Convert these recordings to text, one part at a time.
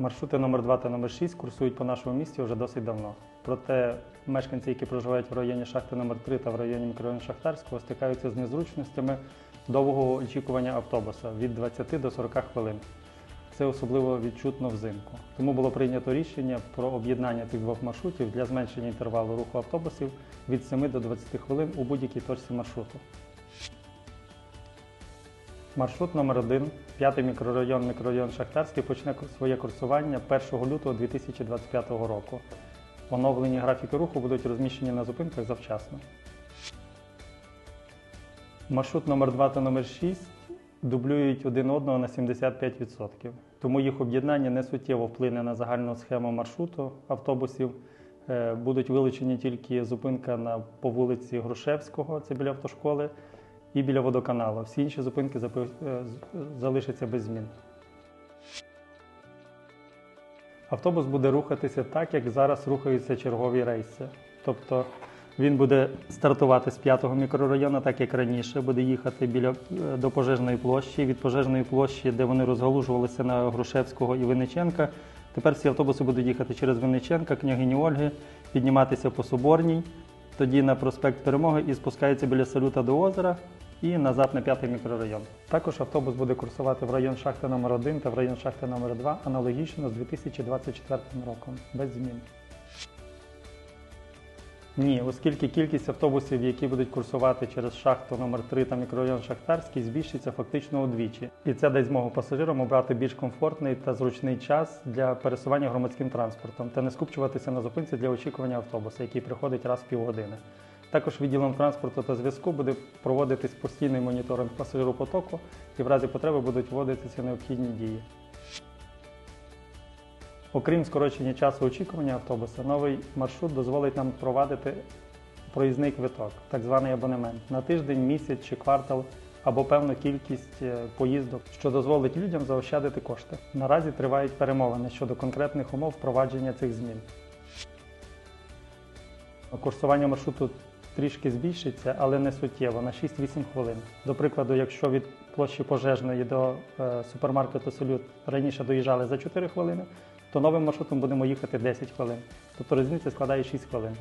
Маршрути номер 2 та номер 6 курсують по нашому місті вже досить давно. Проте мешканці, які проживають в районі шахти номер 3 та в районі мікрорайону Шахтарського, стикаються з незручностями довгого очікування автобуса від 20 до 40 хвилин. Це особливо відчутно взимку. Тому було прийнято рішення про об'єднання цих двох маршрутів для зменшення інтервалу руху автобусів від 7 до 20 хвилин у будь-якій точці маршруту. Маршрут номер 1 п'ятий мікрорайон, мікрорайон Шахтарський, почне своє курсування 1 лютого 2025 року. Оновлені графіки руху будуть розміщені на зупинках завчасно. Маршрут номер 2 та номер 6 дублюють один одного на 75%. Тому їх об'єднання не суттєво вплине на загальну схему маршруту автобусів. Е, Будуть вилучені тільки зупинка на, по вулиці Грушевського, це біля автошколи, і біля водоканалу. Всі інші зупинки е, залишаться без змін. Автобус буде рухатися так, як зараз рухаються чергові рейси. Тобто він буде стартувати з 5-го мікрорайону, так як раніше, буде їхати біля, е, до пожежної площі. Від пожежної площі, де вони розгалужувалися на Грушевського і Винниченка. Тепер всі автобуси будуть їхати через Винниченка, княгині Ольги, підніматися по Соборній, тоді на проспект Перемоги і спускається біля салюта до озера і назад на 5-й мікрорайон. Також автобус буде курсувати в район шахти номер 1 та в район шахти номер 2 аналогічно з 2024 роком, без змін. Ні, оскільки кількість автобусів, які будуть курсувати через шахту номер 3 та мікрорайон Шахтарський, збільшиться фактично удвічі. І це дасть змогу пасажирам обрати більш комфортний та зручний час для пересування громадським транспортом та не скупчуватися на зупинці для очікування автобуса, який приходить раз в півгодини. Також відділом транспорту та зв'язку буде проводитись постійний моніторинг пасажиропотоку і в разі потреби будуть вводитися необхідні дії. Окрім скорочення часу очікування автобуса, новий маршрут дозволить нам провадити проїзний квиток, так званий абонемент, на тиждень, місяць чи квартал або певну кількість е, поїздок, що дозволить людям заощадити кошти. Наразі тривають перемовини щодо конкретних умов впровадження цих змін. Курсування маршруту трішки збільшиться, але не суттєво на 6-8 хвилин. До прикладу, якщо від площі пожежної до е, супермаркету Салют раніше доїжджали за 4 хвилини, то новим маршрутом будемо їхати 10 хвилин. Тобто різниця складає 6 хвилин.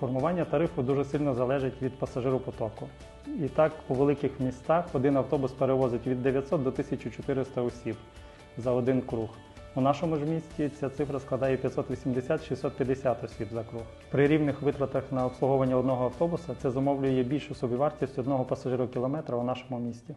Формування тарифу дуже сильно залежить від пасажиропотоку. І так, у великих містах один автобус перевозить від 900 до 1400 осіб за один круг. У нашому ж місті ця цифра складає 580-650 осіб за круг. При рівних витратах на обслуговування одного автобуса це зумовлює більшу собівартість одного пасажирокілометра у нашому місті.